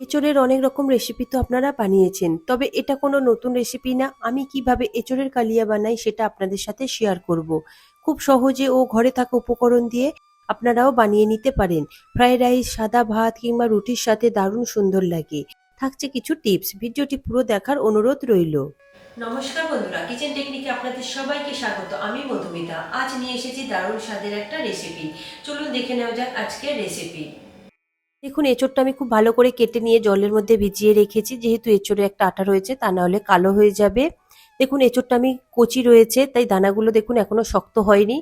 এঁচড়ের অনেক রকম রেসিপি তো আপনারা বানিয়েছেন, তবে এটা কোনো নতুন রেসিপি না। আমি কীভাবে এঁচড়ের কালিয়া বানাই সেটা আপনাদের সাথে শেয়ার করব। খুব সহজে ও ঘরে থাকা উপকরণ দিয়ে আপনারাও বানিয়ে নিতে পারেন। ফ্রাইড রাইস সাদা ভাত কিংবা রুটির সাথে দারুণ সুন্দর লাগে। থাকছে কিছু টিপস ভিডিওটি পুরো দেখার অনুরোধ রইল। নমস্কার বন্ধুরা কিচেন টেকনিকে আপনাদের সবাইকে স্বাগত। আমি মধুমিতা। আজ নিয়ে এসেছি দারুণ স্বাদের একটা রেসিপি চলুন দেখে নেওয়া যাক আজকের রেসিপি দেখুন, এঁচড়টা আমি খুব ভালো করে কেটে নিয়ে জলের মধ্যে ভিজিয়ে রেখেছি। যেহেতু এঁচড়ে একটা আটা রয়েছে, তা নাহলে কালো হয়ে যাবে। দেখুন, এঁচড়টা আমি কচি রয়েছে, তাই দানাগুলো দেখুন এখনও শক্ত হয়নি।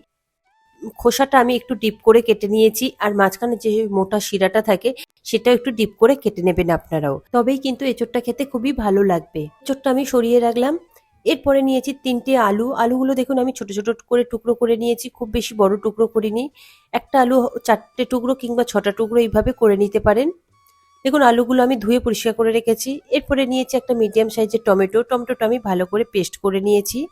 খোসাটা আমি একটু ডিপ করে কেটে নিয়েছি, আর মাঝখানে যে মোটা শিরাটা থাকে, সেটাও একটু ডিপ করে কেটে নেবেন আপনারাও। তবেই কিন্তু এঁচড়টা খেতে খুবই ভালো লাগবে। এঁচড়টা আমি সরিয়ে রাখলাম। এরপরে নিয়েছি তিনটে আলু। আলুগুলো দেখুন, আমি ছোট ছোট করে টুকরো করে নিয়েছি, খুব বেশি বড় টুকরো করিনি। একটা আলু চারটে টুকরো কিংবা ছটা টুকরো এইভাবে করে নিতে পারেন। দেখুন, আলুগুলো আমি ধুয়ে পরিষ্কার করে রেখেছি। এরপরে নিয়েছি একটা মিডিয়াম সাইজের টমেটো। টমেটোটা আমি ভালো করে পেস্ট করে নিয়েছি।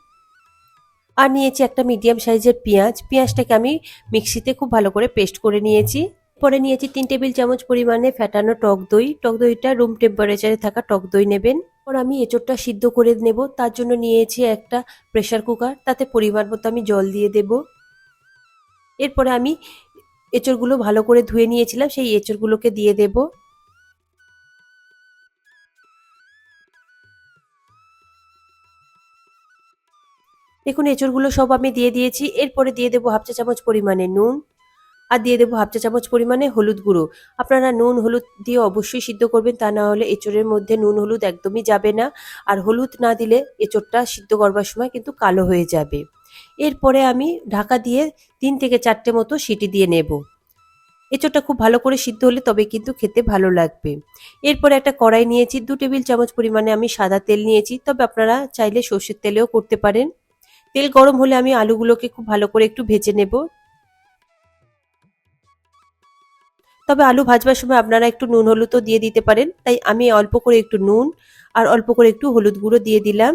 আর নিয়েছি একটা মিডিয়াম সাইজের পেঁয়াজ। পেঁয়াজটাকে আমি মিক্সিতে খুব ভালো করে পেস্ট করে নিয়েছি। পরে নিয়েছি তিন টেবিল চামচ পরিমাণে ফ্যাটানো টক দই। টক দইটা রুম টেম্পারেচারে থাকা টক দই নেবেন। পর আমি এঁচড়টা সিদ্ধ করে নেব। তার জন্য নিয়েছি একটা প্রেশার কুকার তাতে পরিমাণ মতো আমি জল দিয়ে দেব। এরপরে আমি এঁচড়গুলো ভালো করে ধুয়ে নিয়েছিলাম, সেই এঁচড়গুলোকে দিয়ে দেব। দেখুন, এঁচড়গুলো সব আমি দিয়ে দিয়েছি। এরপরে দিয়ে দেবো হাফ চা চামচ পরিমাণে নুন। আর দিয়ে দেবো হাফ চা চামচ পরিমাণে হলুদ গুঁড়ো। আপনারা নুন, হলুদ দিয়ে অবশ্যই সিদ্ধ করবেন, তা না হলে এঁচড়ের মধ্যে নুন, হলুদ একদমই যাবে না। আর হলুদ না দিলে এঁচড়টা সিদ্ধ করবার সময় কিন্তু কালো হয়ে যাবে। এরপরে আমি ঢাকা দিয়ে তিন থেকে চারটে মতো সিটি দিয়ে নেব। এঁচড়টা খুব ভালো করে সিদ্ধ হলে তবে কিন্তু খেতে ভালো লাগবে। এরপরে একটা কড়াই নিয়েছি, দু টেবিল চামচ পরিমাণে আমি সাদা তেল নিয়েছি। তবে আপনারা চাইলে সর্ষের তেলেও করতে পারেন। তেল গরম হলে আমি আলুগুলোকে খুব ভালো করে একটু ভেজে নেব। তবে আলু ভাজবার সময় আপনারা একটু নুন, হলুদও দিয়ে দিতে পারেন। তাই আমি অল্প করে একটু নুন আর অল্প করে একটু হলুদ গুঁড়ো দিয়ে দিলাম।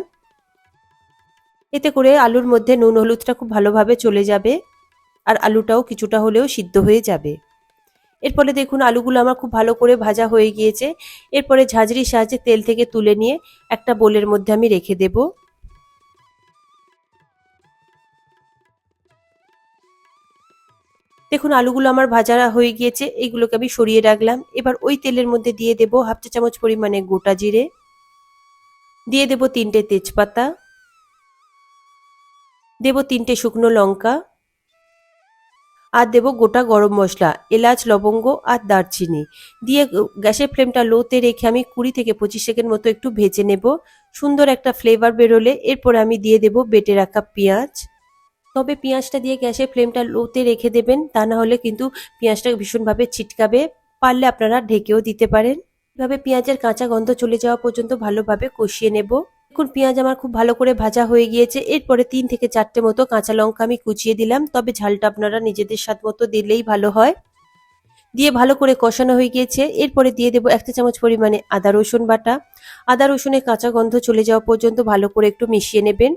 এতে করে আলুর মধ্যে নুন, হলুদটা খুব ভালোভাবে চলে যাবে আর আলুটাও কিছুটা হলেও সিদ্ধ হয়ে যাবে। এরপরে দেখুন আলুগুলো আমার খুব ভালো করে ভাজা হয়ে গিয়েছে। এরপরে ঝাঁঝরির সাহায্যে তেল থেকে তুলে নিয়ে একটা বোলের মধ্যে আমি রেখে দেবো। দেখুন, আলুগুলো আমার ভাজা হয়ে গিয়েছে এইগুলোকে আমি সরিয়ে রাখলাম। এবার ওই তেলের মধ্যে দিয়ে দেবো হাফ চা চামচ পরিমাণে গোটা জিরে। দিয়ে দেবো তিনটে তেজপাতা। দেবো তিনটে শুকনো লঙ্কা। আর দেবো গোটা গরম মশলা, এলাচ, লবঙ্গ আর দারচিনি। দিয়ে গ্যাসের ফ্লেমটা লোতে রেখে আমি কুড়ি থেকে পঁচিশ সেকেন্ড মতো একটু ভেজে নেব। সুন্দর একটা ফ্লেভার বেরোলে, এরপর আমি দিয়ে দেবো বেটে রাখা পেঁয়াজ। তবে পেঁয়াজটা দিয়ে গ্যাসের ফ্লেমটা লোতে রেখে দেবেন, তা না হলে কিন্তু পেঁয়াজটা ভীষণভাবে ছিটকাবে, পারলে আপনারা ঢেকেও দিতে পারেন। এভাবে পেঁয়াজের কাঁচা গন্ধ চলে যাওয়া পর্যন্ত ভালোভাবে কষিয়ে নেব। এখন পেঁয়াজ আমার খুব ভালো করে ভাজা হয়ে গিয়েছে। এরপরে তিন থেকে চারটে মতো কাঁচা লঙ্কা আমি কুচিয়ে দিলাম। তবে ঝালটা আপনারা নিজেদের স্বাদ মতো দিলেই ভালো হয়। দিয়ে ভালো করে কষানো হয়ে গিয়েছে। এরপরে দিয়ে দেবো একটা চামচ পরিমাণে আদা রসুন বাটা। আদা রসুনের কাঁচা গন্ধ চলে যাওয়া পর্যন্ত ভালো করে একটু মিশিয়ে নেবেন।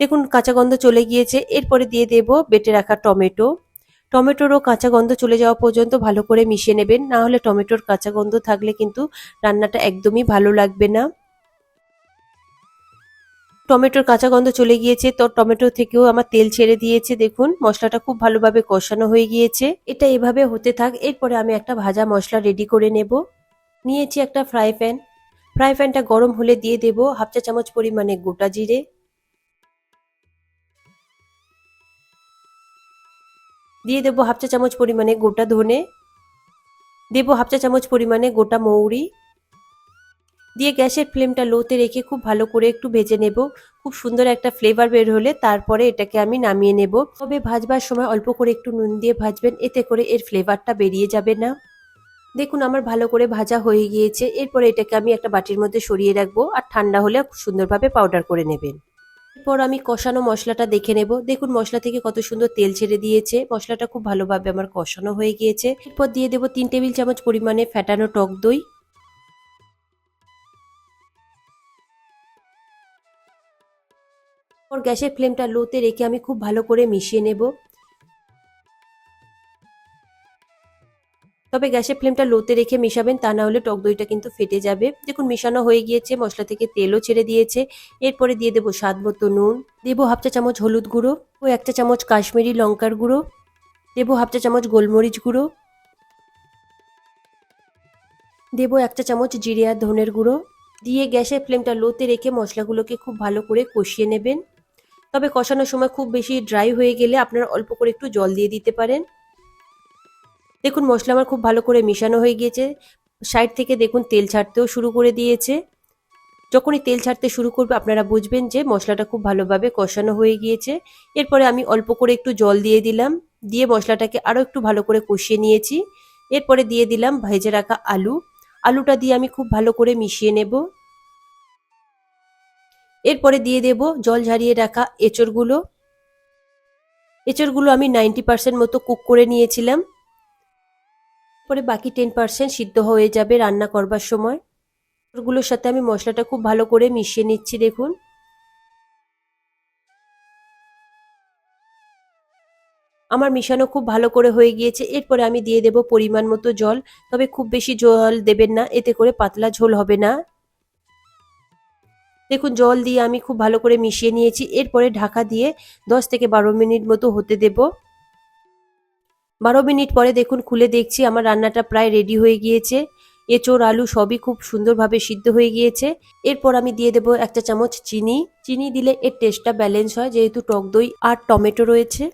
দেখুন, কাঁচা গন্ধ চলে গিয়েছে। এরপরে দিয়ে দেব বেটে রাখা টমেটো। টমেটোরও কাঁচা গন্ধ চলে যাওয়া পর্যন্ত ভালো করে মিশিয়ে নেবেন। না হলে টমেটোর কাঁচা গন্ধ থাকলে কিন্তু রান্নাটা একদমই ভালো লাগবে না। টমেটোর কাঁচা গন্ধ চলে গিয়েছে। তো টমেটো থেকেও আমার তেল ছেড়ে দিয়েছে। দেখুন, মশলাটা খুব ভালোভাবে কষানো হয়ে গিয়েছে। এটা এভাবে হতে থাক। এরপরে আমি একটা ভাজা মশলা রেডি করে নেব। নিয়েছি একটা ফ্রাই প্যান ফ্রাই প্যানটা গরম হলে দিয়ে দেব হাফ চা চামচ পরিমাণে গোটা জিরে। দিয়ে দেবো হাফ চা চামচ পরিমাণে গোটা ধনে, দেবো হাফ চা চামচ পরিমাণে গোটা মৌরি। দিয়ে গ্যাসের ফ্লেমটা লোতে রেখে খুব ভালো করে একটু ভেজে নেব। খুব সুন্দর একটা ফ্লেভার বের হলে তারপরে এটাকে আমি নামিয়ে নেব। তবে ভাজবার সময় অল্প করে একটু নুন দিয়ে ভাজবেন, এতে করে এর ফ্লেভারটা বেরিয়ে যাবে না। দেখুন আমার ভালো করে ভাজা হয়ে গিয়েছে। এরপরে এটাকে আমি একটা বাটির মধ্যে সরিয়ে রাখব আর ঠান্ডা হলে সুন্দরভাবে পাউডার করে নেবেন। এরপর আমি কষানো মশলাটা দেখে নেব। দেখুন, মশলা থেকে কত সুন্দর তেল ছেড়ে দিয়েছে। মশলাটা খুব ভালোভাবে আমার কষানো হয়ে গিয়েছে। এরপর দিয়ে দেবো তিন টেবিল চামচ পরিমাণে ফ্যাটানো টক দই। গ্যাসের ফ্লেমটা লোতে রেখে আমি খুব ভালো করে মিশিয়ে নেব। তবে গ্যাসের ফ্লেমটা লোতে রেখে মেশাবেন, তা না হলে টক দইটা কিন্তু ফেটে যাবে। দেখুন, মেশানো হয়ে গিয়েছে, মশলা থেকে তেলও ছেড়ে দিয়েছে। এরপরে দিয়ে দেবো স্বাদ মতো নুন। দেবো হাফ চা চামচ হলুদ গুঁড়ো ও একটা চামচ কাশ্মীরি লঙ্কার গুঁড়ো। দেবো হাফ চা চামচ গোলমরিচ গুঁড়ো। দেবো একটা চামচ জিরে আর ধনের গুঁড়ো। দিয়ে গ্যাসের ফ্লেমটা লোতে রেখে মশলাগুলোকে খুব ভালো করে কষিয়ে নেবেন। তবে কষানোর সময় খুব বেশি ড্রাই হয়ে গেলে আপনারা অল্প করে একটু জল দিয়ে দিতে পারেন। দেখুন, মশলা আমার খুব ভালো করে মিশানো হয়ে গিয়েছে। সাইড থেকে দেখুন, তেল ছাড়তেও শুরু করে দিয়েছে। যখনই তেল ছাড়তে শুরু করবে, আপনারা বুঝবেন যে মশলাটা খুব ভালোভাবে কষানো হয়ে গিয়েছে। এরপরে আমি অল্প করে একটু জল দিয়ে দিলাম। দিয়ে মশলাটাকে আরও একটু ভালো করে কষিয়ে নিয়েছি। এরপরে দিয়ে দিলাম ভেজে রাখা আলু। আলুটা দিয়ে আমি খুব ভালো করে মিশিয়ে নেব। এরপরে দিয়ে দেব জল ঝারিয়ে রাখা এঁচড়গুলো। এঁচড়গুলো আমি নাইনটি পার্সেন্ট মতো কুক করে নিয়েছিলাম। পরে বাকি টেন পার্সেন্ট সিদ্ধ হয়ে যাবে রান্না করবার সময়। এঁচড়গুলোর সাথে আমি মশলাটা খুব ভালো করে মিশিয়ে নিচ্ছি, দেখুন। আমার মিশানো খুব ভালো করে হয়ে গিয়েছে। এরপরে আমি দিয়ে দেব পরিমাণ মতো জল, তবে খুব বেশি জল দেবেন না, এতে করে পাতলা ঝোল হবে না। দেখুন, জল দিয়ে আমি খুব ভালো করে মিশিয়ে নিয়েছি। এরপরে ঢাকা দিয়ে দশ থেকে বারো মিনিট মতো হতে দেব। বারো মিনিট পরে দেখুন খুলে দেখছি, আমার রান্নাটা প্রায় রেডি হয়ে গিয়েছে। এঁচোড়, আলু সবই খুব সুন্দরভাবে সিদ্ধ হয়ে গিয়েছে। এরপর আমি দিয়ে দেবো একটা চামচ চিনি। চিনি দিলে এর টেস্টটা ব্যালেন্স হয়, যেহেতু টক দই আর টমেটো রয়েছে।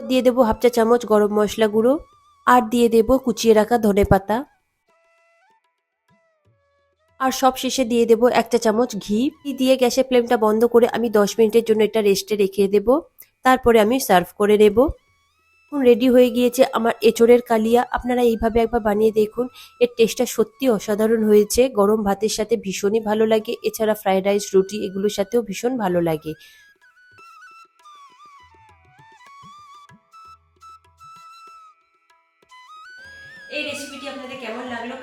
দিয়ে দেবো হাফ চা চামচ গরম মশলা গুঁড়ো আর দিয়ে দেবো কুচিয়ে রাখা ধনে পাতা। আর সব শেষে দিয়ে দেবো একটা চামচ ঘি। দিয়ে গ্যাসের ফ্লেমটা বন্ধ করে আমি দশ মিনিটের জন্য এটা রেস্টে রেখে দেব। তারপরে আমি সার্ভ করে নেব। রেডি হয়ে গিয়েছে আমার এঁচড়ের কালিয়া। আপনারা এইভাবে একবার বানিয়ে দেখুন। এর টেস্টটা সত্যি অসাধারণ হয়েছে। গরম ভাতের সাথে ভীষণই ভালো লাগে। এছাড়া ফ্রাইড রাইস রুটি, এগুলোর সাথেও ভীষণ ভালো লাগে। এই